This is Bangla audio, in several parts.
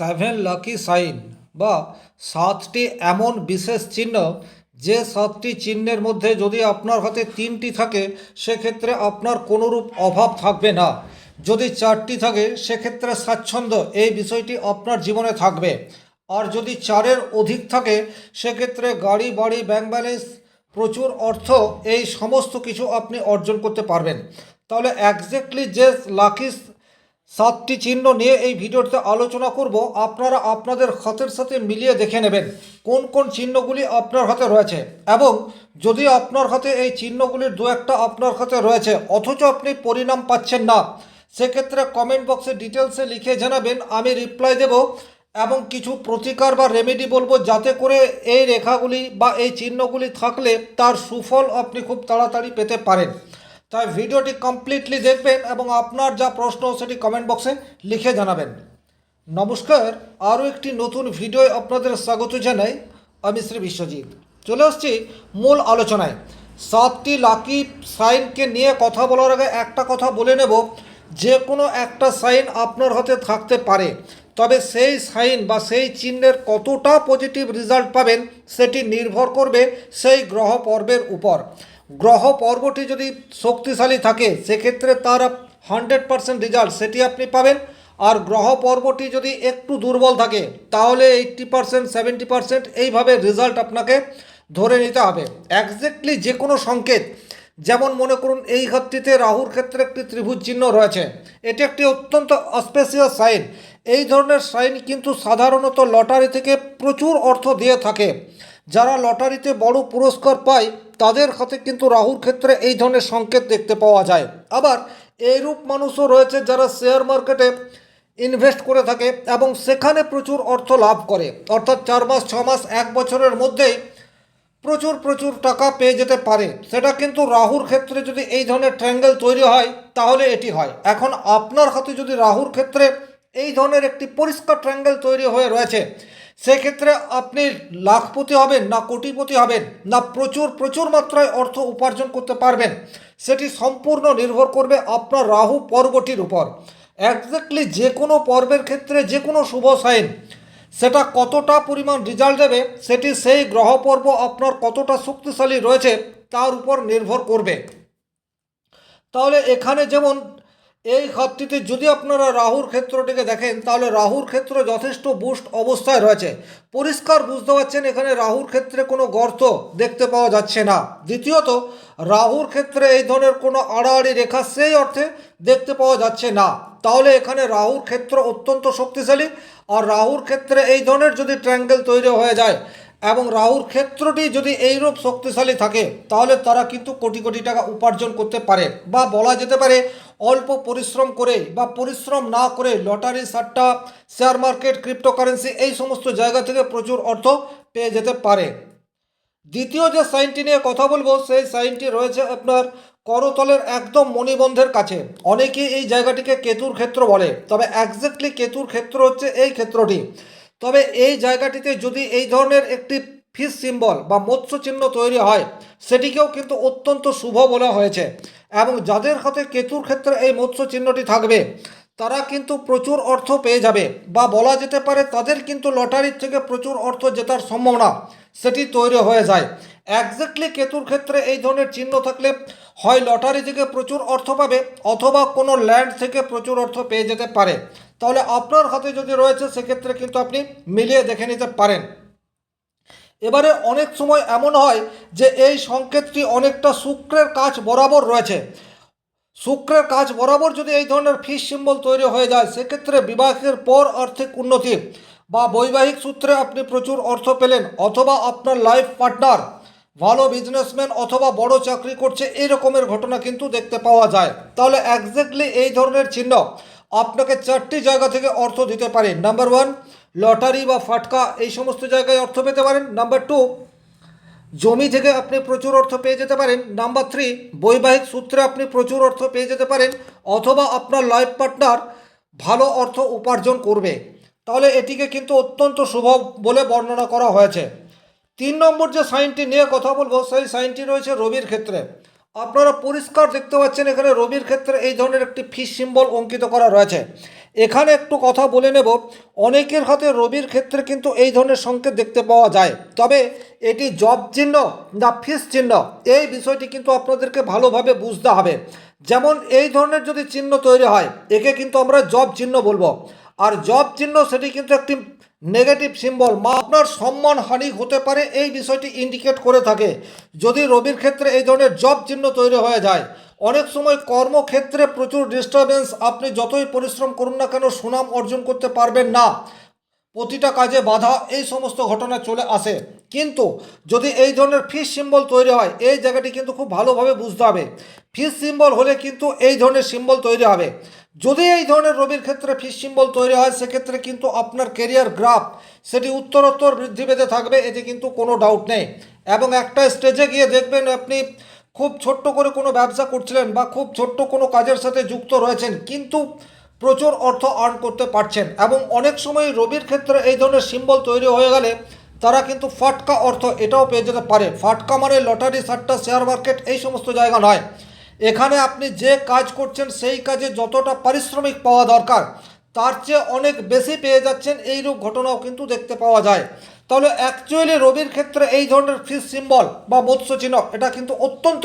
সেভেন লাকি সাইন বা সাতটি এমন বিশেষ চিহ্ন, যে সাতটি চিহ্নের মধ্যে যদি আপনার হাতে তিনটি থাকে, সেক্ষেত্রে আপনার কোনোরূপ অভাব থাকবে না। যদি চারটি থাকে, সেক্ষেত্রে স্বাচ্ছন্দ্য এই বিষয়টি আপনার জীবনে থাকবে। আর যদি চারের অধিক থাকে, সেক্ষেত্রে গাড়ি, বাড়ি ব্যাংক ব্যালেন্স প্রচুর অর্থ, এই সমস্ত কিছু আপনি অর্জন করতে পারবেন। তাহলে একজ্যাক্টলি যে লাকি সাতটি চিহ্ন নিয়ে এই ভিডিওতে আলোচনা করব। আপনারা আপনাদের হাতের সাথে মিলিয়ে দেখে নেবেন কোন কোন চিহ্নগুলি আপনার হাতে রয়েছে এবং যদি আপনার হাতে এই চিহ্নগুলির দু একটা আপনার হাতে রয়েছে অথচ আপনি পরিণাম পাচ্ছেন না, সেক্ষেত্রে কমেন্ট বক্সে ডিটেলসে লিখে জানাবেন, আমি রিপ্লাই দেব এবং কিছু প্রতিকার বা রেমেডি বলব যাতে করে এই রেখাগুলি বা এই চিহ্নগুলি থাকলে তার সুফল আপনি খুব তাড়াতাড়ি পেতে পারেন। তাই ভিডিওটি কমপ্লিটলি দেখবেন এবং আপনার যা প্রশ্ন সেটি কমেন্ট বক্সে লিখে জানাবেন। নমস্কার, আরও একটি নতুন ভিডিও আপনাদের স্বাগত জানাই। আমি শ্রী বিশ্বজিৎ। চলে আসছি মূল আলোচনায়। সাতটি লাকি সাইনকে নিয়ে কথা বলার আগে একটা কথা বলে নেব। যে কোনো একটা সাইন আপনার হাতে থাকতে পারে। তবে সেই সাইন বা সেই চিহ্নের কতটা পজিটিভ রেজাল্ট পাবেন সেটি নির্ভর করবে সেই গ্রহ পর্বের উপর। গ্রহ পর্বটি যদি শক্তিশালী থাকে, সেক্ষেত্রে তার হান্ড্রেড পারসেন্ট রেজাল্ট সেটি আপনি পাবেন। আর গ্রহ পর্বটি যদি একটু দুর্বল থাকে, তাহলে এইট্টি পারসেন্ট, সেভেন্টি পারসেন্ট এইভাবে রেজাল্ট আপনাকে ধরে নিতে হবে। একজ্যাক্টলি যে কোনো সংকেত, যেমন মনে করুন এই ঘরটিতে রাহুর ক্ষেত্রে একটি ত্রিভুজ চিহ্ন রয়েছে, এটি একটি অত্যন্ত অস্পেশিয়াস সাইন। এই ধরনের সাইন কিন্তু সাধারণত লটারি থেকে প্রচুর অর্থ দিয়ে থাকে। যারা লটারিতে বড় পুরস্কার পায়, তাদের হাতে কিন্তু রাহুর ক্ষেত্রে এই ধরনের সংকেত দেখতে পাওয়া যায়। আবার এইরূপ মানুষও রয়েছে যারা শেয়ার মার্কেটে ইনভেস্ট করে থাকে এবং সেখানে প্রচুর অর্থ লাভ করে। অর্থাৎ চার মাস, ছ মাস, এক বছরের মধ্যেই প্রচুর প্রচুর টাকা পেয়ে যেতে পারে। সেটা কিন্তু রাহুর ক্ষেত্রে যদি এই ধরনের ট্র্যাঙ্গেল তৈরি হয়, তাহলে এটি হয়। এখন আপনার হাতে যদি রাহুর ক্ষেত্রে এই ধরনের একটি পরিষ্কার ট্র্যাঙ্গেল তৈরি হয়ে রয়েছে সেক্ষেত্রে আপনি লাখপতি হবেন, না কোটিপতি হবেন, না প্রচুর প্রচুর মাত্রায় অর্থ উপার্জন করতে পারবেন। সেটি সম্পূর্ণ নির্ভর করবে আপনার রাহু পর্বটির উপর। একজ্যাক্টলি যে কোনো পর্বের ক্ষেত্রে যে কোনো শুভ সাইন সেটা কতটা পরিমাণ রেজাল্ট দেবে, সেটি সেই গ্রহ পর্ব আপনার কতটা শক্তিশালী রয়েছে, তার উপর নির্ভর করবে। তাহলে এখানে যেমন এই ঘরটিতে যদি আপনারা রাহুর ক্ষেত্রটিকে দেখেন, তাহলে রাহুর ক্ষেত্র যথেষ্ট বুস্ট অবস্থায় রয়েছে। পরিষ্কার বুঝতে পারছেন, এখানে রাহুর ক্ষেত্রে কোনো গর্ত দেখতে পাওয়া যাচ্ছে না। দ্বিতীয়ত, রাহুর ক্ষেত্রে এই ধরনের কোনো আড়াআড়ি রেখা সেই অর্থে দেখতে পাওয়া যাচ্ছে না। তাহলে এখানে রাহুর ক্ষেত্র অত্যন্ত শক্তিশালী, আর রাহুর ক্ষেত্রে এই ধরনের যদি ট্র্যাঙ্গেল তৈরি হয়ে যায় এবং রাহুর ক্ষেত্রটি যদি এইরূপ শক্তিশালী থাকে, তাহলে তারা কিন্তু কোটি কোটি টাকা উপার্জন করতে পারে বা বলা যেতে পারে অল্প পরিশ্রম করে বা পরিশ্রম না করে লটারি, সাট্টা, শেয়ার মার্কেট, ক্রিপ্টোকারেন্সি এই সমস্ত জায়গা থেকে প্রচুর অর্থ পেয়ে যেতে পারে। দ্বিতীয় যে সাইনটি নিয়ে কথা বলব, সেই সাইনটি রয়েছে আপনার করতলের একদম মণিবন্ধের কাছে। অনেকেই এই জায়গাটিকে কেতুর ক্ষেত্র বলে, তবে একজ্যাক্টলি কেতুর ক্ষেত্র হচ্ছে এই ক্ষেত্রটি। তবে এই জায়গাটিতে যদি এই ধরনের একটি ফিস সিম্বল বা মৎস্য চিহ্ন তৈরি হয়, সেটিকেও কিন্তু অত্যন্ত শুভ বলা হয়েছে। এবং যাদের হাতে কেতুর ক্ষেত্রে এই মৎস্য চিহ্নটি থাকবে, তারা কিন্তু প্রচুর অর্থ পেয়ে যাবে বা বলা যেতে পারে তাদের কিন্তু লটারির থেকে প্রচুর অর্থ জেতার সম্ভাবনা সেটি তৈরি হয়ে যায়। একজ্যাক্টলি কেতুর ক্ষেত্রে এই ধরনের চিহ্ন থাকলে হয় লটারি থেকে প্রচুর অর্থ পাবে অথবা কোনো ল্যান্ড থেকে প্রচুর অর্থ পেয়ে যেতে পারে। তাহলে আপনার হাতে যদি রয়েছে, সেক্ষেত্রে কিন্তু আপনি মিলিয়ে দেখে নিতে পারেন। এবারে অনেক সময় এমন হয় যে এই সংকেতটি অনেকটা শুক্রের কাজ বরাবর রয়েছে। শুক্রের কাজ বরাবর যদি এই ধরনের ফিস সিম্বল তৈরি হয়ে যায়, সেক্ষেত্রে বিবাহের পর আর্থিক উন্নতি বা বৈবাহিক সূত্রে আপনি প্রচুর অর্থ পেলেন অথবা আপনার লাইফ পার্টনার, ভালো বিজনেসম্যান অথবা বড় চাকরি করছে, এই রকমের ঘটনা কিন্তু দেখতে পাওয়া যায়। তাহলে একজ্যাক্টলি এই ধরনের চিহ্ন আপনাকে চারটি জায়গা থেকে অর্থ দিতে পারে নাম্বার ওয়ান, লটারি বা ফাটকা, এই সমস্ত জায়গায় অর্থ পেতে পারেন। নাম্বার টু, জমি থেকে আপনি প্রচুর অর্থ পেয়ে যেতে পারেন। নাম্বার থ্রি, বৈবাহিক সূত্রে আপনি প্রচুর অর্থ পেয়ে যেতে পারেন। অথবা আপনার লাইফ পার্টনার ভালো অর্থ উপার্জন করবে। তাহলে এটিকে কিন্তু অত্যন্ত শুভ বলে বর্ণনা করা হয়েছে। তিন নম্বর যে সাইনটি নিয়ে কথা বলব, সেই সাইনটি রয়েছে রবির ক্ষেত্রে। আপনারা পরিষ্কার দেখতে পাচ্ছেন এখানে রবির ক্ষেত্রে এই ধরনের একটি ফিস সিম্বল অঙ্কিত করা রয়েছে। এখানে একটু কথা বলে নেব, অনেকের হাতে রবির ক্ষেত্রে কিন্তু এই ধরনের সংকেত দেখতে পাওয়া যায়। তবে এটি জব চিহ্ন না ফিস চিহ্ন, এই বিষয়টি কিন্তু আপনাদেরকে ভালোভাবে বুঝতে হবে। যেমন এই ধরনের যদি চিহ্ন তৈরি হয়, একে কিন্তু আমরা জব চিহ্ন বলব। আর জব চিহ্ন সেটি কিন্তু একটি নেগেটিভ সিম্বল মা আপনার সম্মান হানি হতে পারে এই বিষয়টি ইন্ডিকেট করে থাকে। যদি রবির ক্ষেত্রে এই ধরনের জব চিহ্ন তৈরি হয়ে যায়, অনেক সময় কর্মক্ষেত্রে প্রচুর ডিস্টারবেন্স আপনি যতই পরিশ্রম করুন না কেন সুনাম অর্জন করতে পারবেন না। প্রতিটা কাজে বাধা, এই সমস্ত ঘটনা চলে আসে। কিন্তু যদি এই ধরনের ফিস সিম্বল তৈরি হয়, এই জায়গাটি কিন্তু খুব ভালোভাবে বুঝতে হবে। ফিস সিম্বল হলে কিন্তু এই ধরনের সিম্বল তৈরি হবে। যদি এই ধরনের রবির ক্ষেত্রে ফিস সিম্বল তৈরি হয়, সেক্ষেত্রে কিন্তু আপনার কেরিয়ার গ্রাফ, সেটি উত্তরোত্তর বৃদ্ধি পেতে থাকবে, এতে কিন্তু কোনো ডাউট নেই। এবং একটা স্টেজে গিয়ে দেখবেন আপনি খুব ছোট্ট করে কোনো ব্যবসা করছিলেন বা খুব ছোট্ট কোনো কাজের সাথে যুক্ত রয়েছেন, কিন্তু প্রচুর অর্থ আর্ন করতে পারছেন। এবং অনেক সময় রবির ক্ষেত্রে এই ধরনের সিম্বল তৈরি হয়ে গেলে তারা কিন্তু ফাটকা অর্থ এটাও পেয়ে যেতে পারে। ফাটকা মানে লটারি, সাট্টা শেয়ার মার্কেট এই সমস্ত জায়গা নয়। এখানে আপনি যে কাজ করছেন, সেই কাজে যতটা পারিশ্রমিক পাওয়া দরকার, তার চেয়ে অনেক বেশি পেয়ে যাচ্ছেন। এইরূপ ঘটনাও কিন্তু দেখতে পাওয়া যায়। তাহলে অ্যাকচুয়ালি রবির ক্ষেত্রে এই ধরনের ফিস সিম্বল বা মৎস্য চিহ্ন এটা কিন্তু অত্যন্ত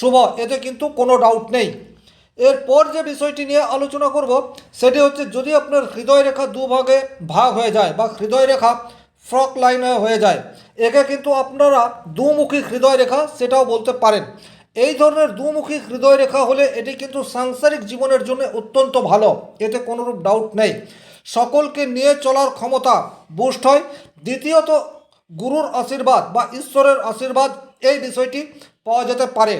শুভ, এতে কিন্তু কোনো ডাউট নেই। এরপর যে বিষয়টি নিয়ে আলোচনা করব, সেটি হচ্ছে যদি আপনার হৃদয় রেখা দুভাগে ভাগ হয়ে যায় বা হৃদয় রেখা ফ্রক লাইনে হয়ে যায়, একে কিন্তু আপনারা দুমুখী হৃদয় রেখা সেটাও বলতে পারেন। এই ধরনের দুমুখী হৃদয় রেখা হলে এটি কিন্তু সাংসারিক জীবনের জন্য অত্যন্ত ভালো। এতে কোনোরূপ ডাউট নেই। সকলকে নিয়ে চলার ক্ষমতা বুস্ট হয়। দ্বিতীয়ত, গুরুর আশীর্বাদ বা ঈশ্বরের আশীর্বাদ, এই বিষয়টি পাওয়া যেতে পারে।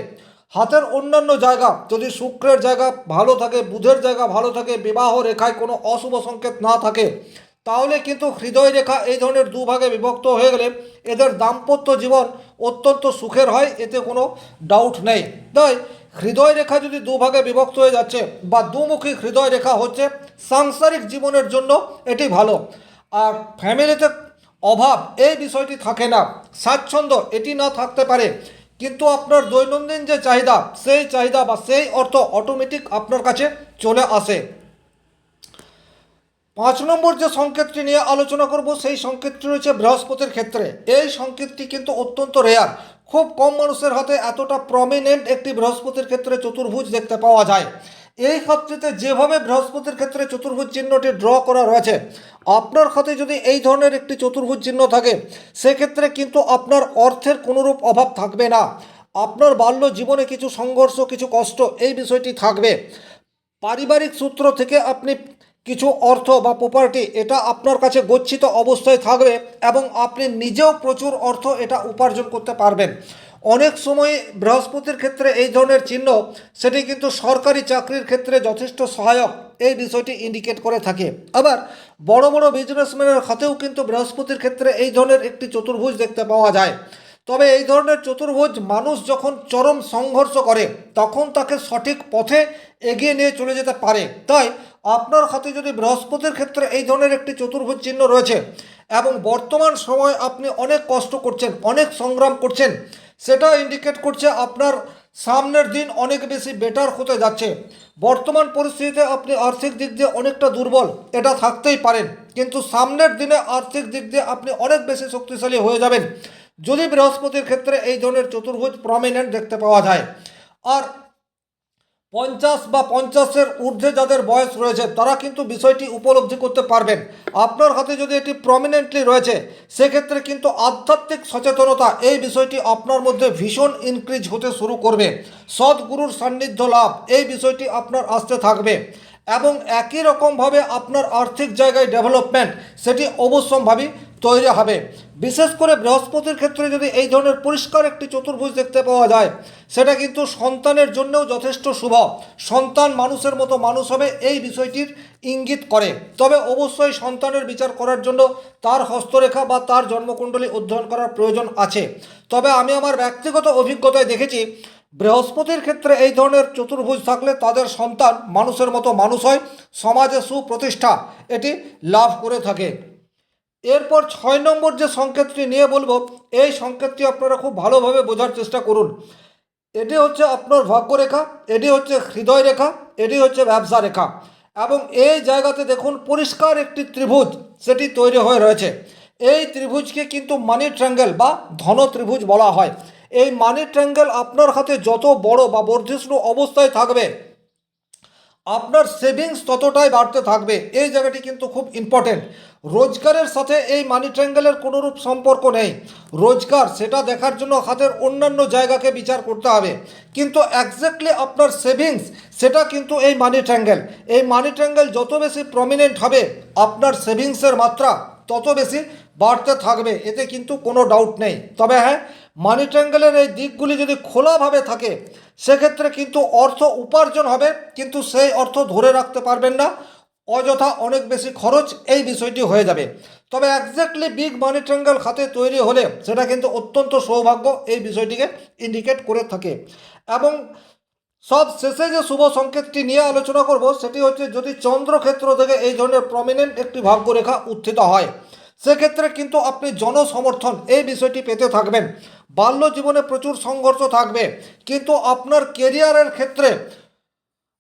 হাতের অন্যান্য জায়গা, যদি শুক্রের জায়গা ভালো থাকে, বুধের জায়গা ভালো থাকে, বিবাহ রেখায় কোনো অশুভ সংকেত না থাকে তাহলে কিন্তু হৃদয় রেখা এই ধরনের দুভাগে বিভক্ত হয়ে গেলে এদের দাম্পত্য জীবন অত্যন্ত সুখের হয়, এতে কোনো ডাউট নেই। তাই হৃদয় রেখা যদি দুভাগে বিভক্ত হয়ে যাচ্ছে বা দুমুখী হৃদয় রেখা হচ্ছে, সাংসারিক জীবনের জন্য এটি ভালো। আর ফ্যামিলিতে অভাব এই বিষয়টি থাকে না। স্বাচ্ছন্দ্য এটি না থাকতে পারে। কিন্তু আপনার দৈনন্দিন যে চাহিদা, সেই চাহিদা বা সেই অর্থ অটোমেটিক আপনার কাছে চলে আসে। পাঁচ নম্বর যে সংকেতটি নিয়ে আলোচনা করব, সেই সংকেতটি রয়েছে বৃহস্পতির ক্ষেত্রে। এই সংকেতটি কিন্তু অত্যন্ত রেয়ার খুব কম মানুষের হাতে এতটা প্রমিনেন্ট একটি বৃহস্পতির ক্ষেত্রে চতুর্ভুজ দেখতে পাওয়া যায়। এই ক্ষেত্রেতে যেভাবে বৃহস্পতির ক্ষেত্রে চতুর্ভুজ চিহ্নটি ড্র করা রয়েছে, আপনার হাতে যদি এই ধরনের একটি চতুর্ভুজ চিহ্ন থাকে, সেক্ষেত্রে কিন্তু আপনার অর্থের কোনোরূপ অভাব থাকবে না। আপনার বাল্য জীবনে কিছু সংঘর্ষ, কিছু কষ্ট, এই বিষয়টি থাকবে। পারিবারিক সূত্র থেকে আপনি কিছু অর্থ বা প্রপার্টি এটা আপনার কাছে গচ্ছিত অবস্থায় থাকবে এবং আপনি নিজেও প্রচুর অর্থ এটা উপার্জন করতে পারবেন। অনেক সময় বৃহস্পতির ক্ষেত্রে এই ধরনের চিহ্ন, সেটি কিন্তু সরকারি চাকরির ক্ষেত্রে যথেষ্ট সহায়ক, এই বিষয়টি ইন্ডিকেট করে থাকে। আবার বড় বড় বিজনেসম্যানের হাতেও কিন্তু বৃহস্পতির ক্ষেত্রে এই ধরনের একটি চতুর্ভুজ দেখতে পাওয়া যায়। তবে এই ধরনের চতুর্ভুজ মানুষ যখন চরম সংঘর্ষ করে, তখন তাকে সঠিক পথে এগিয়ে নিয়ে চলে যেতে পারে। তাই আপনার হাতে যদি বৃহস্পতির ক্ষেত্রে এই ধরনের একটি চতুর্ভুজ চিহ্ন রয়েছে এবং বর্তমান সময় আপনি অনেক কষ্ট করছেন, অনেক সংগ্রাম করছেন, সেটা ইন্ডিকেট করছে আপনার সামনের দিন অনেক বেশি বেটার হতে যাচ্ছে। বর্তমান পরিস্থিতিতে আপনি আর্থিক দিক দিয়ে অনেকটা দুর্বল, এটা থাকতেই পারেন কিন্তু সামনের দিনে আর্থিক দিক দিয়ে আপনি অনেক বেশি শক্তিশালী হয়ে যাবেন, যদি বৃহস্পতির ক্ষেত্রে এই ধরনের চতুর্ভুজ প্রমিনেন্ট দেখতে পাওয়া যায়। আর পঞ্চাশ বা পঞ্চাশের ঊর্ধ্বে যাদের বয়স রয়েছে, তারা কিন্তু বিষয়টি উপলব্ধি করতে পারবেন। আপনার হাতে যদি এটি প্রমিনেন্টলি রয়েছে, সেক্ষেত্রে কিন্তু আধ্যাত্মিক সচেতনতা এই বিষয়টি আপনার মধ্যে ভীষণ ইনক্রিজ হতে শুরু করবে। সদ্গুরুর সান্নিধ্য লাভ, এই বিষয়টি আপনার আসতে থাকবে। এবং একই রকমভাবে আপনার আর্থিক জায়গায় ডেভেলপমেন্ট সেটি অবশ্যম্ভাবী তৈরি হবে। বিশেষ করে বৃহস্পতির ক্ষেত্রে যদি এই ধরনের পরিষ্কার একটি চতুর্ভুজ দেখতে পাওয়া যায়, সেটা কিন্তু সন্তানের জন্যও যথেষ্ট শুভ। সন্তান মানুষের মতো মানুষ হবে, এই বিষয়টির ইঙ্গিত করে। তবে অবশ্যই সন্তানের বিচার করার জন্য তার হস্তরেখা বা তার জন্মকুণ্ডলী অধ্যয়ন করার প্রয়োজন আছে। তবে আমি আমার ব্যক্তিগত অভিজ্ঞতায় দেখেছি বৃহস্পতির ক্ষেত্রে এই ধরনের চতুর্ভুজ থাকলে তাদের সন্তান মানুষের মতো মানুষ হয়, সমাজে সুপ্রতিষ্ঠা, এটি লাভ করে থাকে। এরপর ছয় নম্বর যে সংকেতটি নিয়ে বলব, এই সংকেতটি আপনারা খুব ভালোভাবে বোঝার চেষ্টা করুন। এটি হচ্ছে আপনার ভাগ্যরেখা, এটি হচ্ছে হৃদয় রেখা এটি হচ্ছে ব্যবসা রেখা। এবং এই জায়গাতে দেখুন পরিষ্কার একটি ত্রিভুজ সেটি তৈরি হয়ে রয়েছে। এই ত্রিভুজকে কিন্তু মানি ট্রাঙ্গেল বা ধন ত্রিভুজ বলা হয়। এই মানি ট্রাঙ্গেল আপনার হাতে যত বড় বা বর্ধিষ্ণু অবস্থায় থাকবে, আপনার সেভিংস ততটাই বাড়তে থাকবে। এই জায়গাটি কিন্তু খুব ইম্পর্টেন্ট রোজগারের সাথে এই মানি ট্রাঙ্গেলের কোনোরূপ সম্পর্ক নেই। রোজগার, সেটা দেখার জন্য হাতের অন্যান্য জায়গাকে বিচার করতে হবে। কিন্তু একজ্যাক্টলি আপনার সেভিংস সেটা কিন্তু এই মানি ট্রাঙ্গেল এই মানি ট্রাঙ্গেল যত বেশি প্রমিনেন্ট হবে, আপনার সেভিংসের মাত্রা তত বেশি বাড়তে থাকবে, এতে কিন্তু কোনো ডাউট নেই। তবে হ্যাঁ মানি ট্রাঙ্গেলের এই দিকগুলি যদি খোলাভাবে থাকে, সেক্ষেত্রে কিন্তু অর্থ উপার্জন হবে, কিন্তু সেই অর্থ ধরে রাখতে পারবেন না। অযথা অনেক বেশি খরচ এই বিষয়টি হয়ে যাবে। তবে একজ্যাক্টলি বিগ মানি ট্রাঙ্গেল খাতে তৈরি হলে সেটা কিন্তু অত্যন্ত সৌভাগ্য এই বিষয়টিকে ইন্ডিকেট করে থাকে। এবং সব শেষে যে শুভ সংকেতটি নিয়ে আলোচনা করব, সেটি হচ্ছে যদি চন্দ্রক্ষেত্র থেকে এই ধরনের প্রমিনেন্ট একটি ভাগ্যরেখা উত্থিত হয় সেক্ষেত্রে কিন্তু আপনি জনসমর্থন এই বিষয়টি পেতে থাকবেন। বাল্য জীবনে প্রচুর সংঘর্ষ থাকবে। কিন্তু আপনার কেরিয়ারের ক্ষেত্রে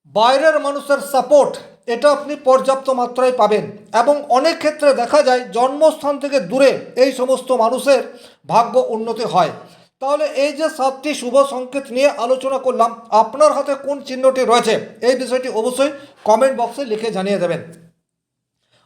বাইরের মানুষের সাপোর্ট, এটা আপনি পর্যাপ্ত মাত্রায় পাবেন। এবং অনেক ক্ষেত্রে দেখা যায়, জন্মস্থান থেকে দূরে এই সমস্ত মানুষের ভাগ্য উন্নতি হয়। তাহলে এই যে সাতটি শুভ সংকেত নিয়ে আলোচনা করলাম, আপনার হাতে কোন চিহ্নটি রয়েছে? এই বিষয়টি অবশ্যই কমেন্ট বক্সে লিখে জানিয়ে দেবেন।